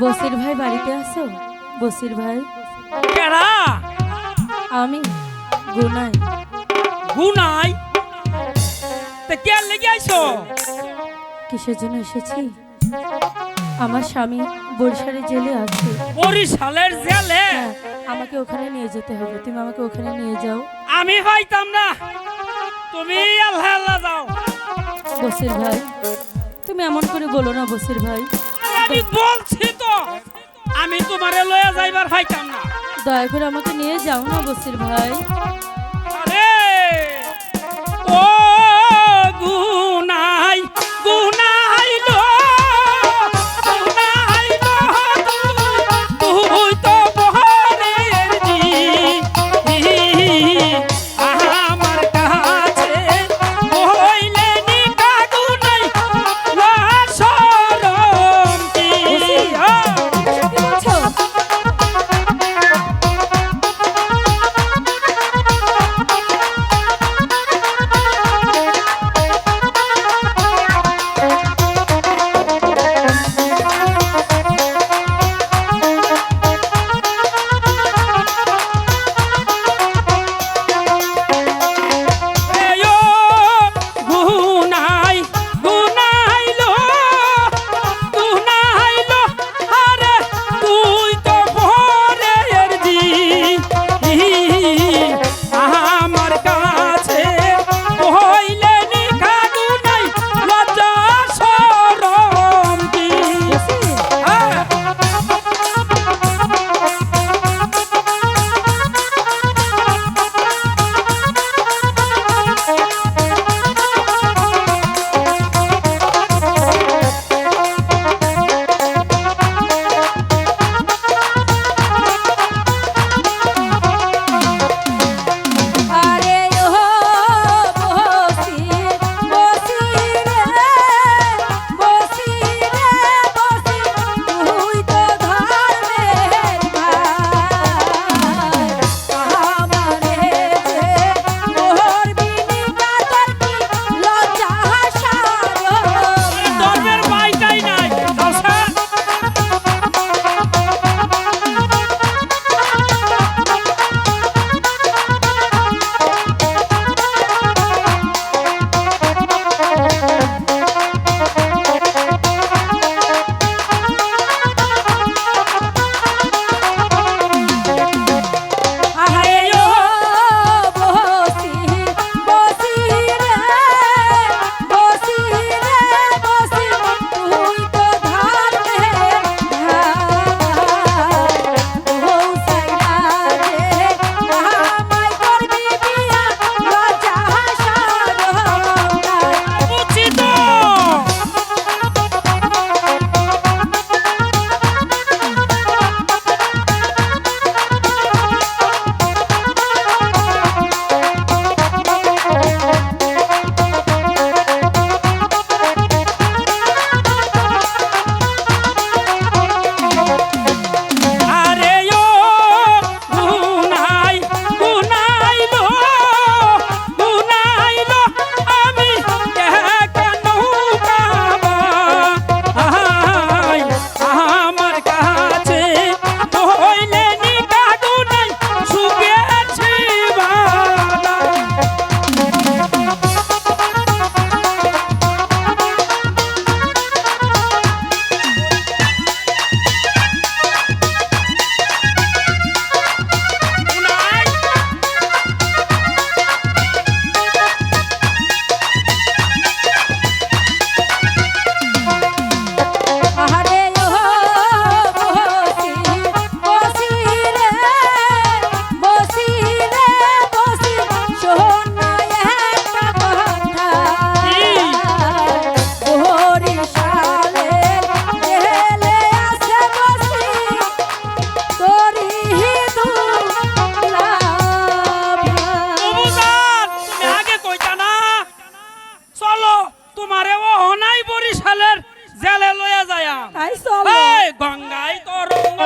বসির ভাই বাড়িতে আছো? বসির ভাই? কেডা আমি গুনাই। গুনাই? তে কে লেগে আইছো? কিসের জন্য এসেছি? আমার স্বামী বরিশালে জেলে আছে। বরিশালের জেলে? হ্যাঁ আমাকে ওখানে নিয়ে যেতে হবে। তুমি আমাকে ওখানে নিয়ে যাও। আমি পাইতাম না। তুমি আল্লাহ আল্লাহ যাও। বসির ভাই তুমি এমন করে বলো না বসির ভাই। আমি বলছি তো আমি তোমারে লয়ে যাইবার পাইতাম না। দয়া করে আমাকে নিয়ে যাও না বসির ভাই। আরে ও তোমারে অহনাই বরিশালের জেলে লইয়া যায়া গঙ্গায় তরঙ্গ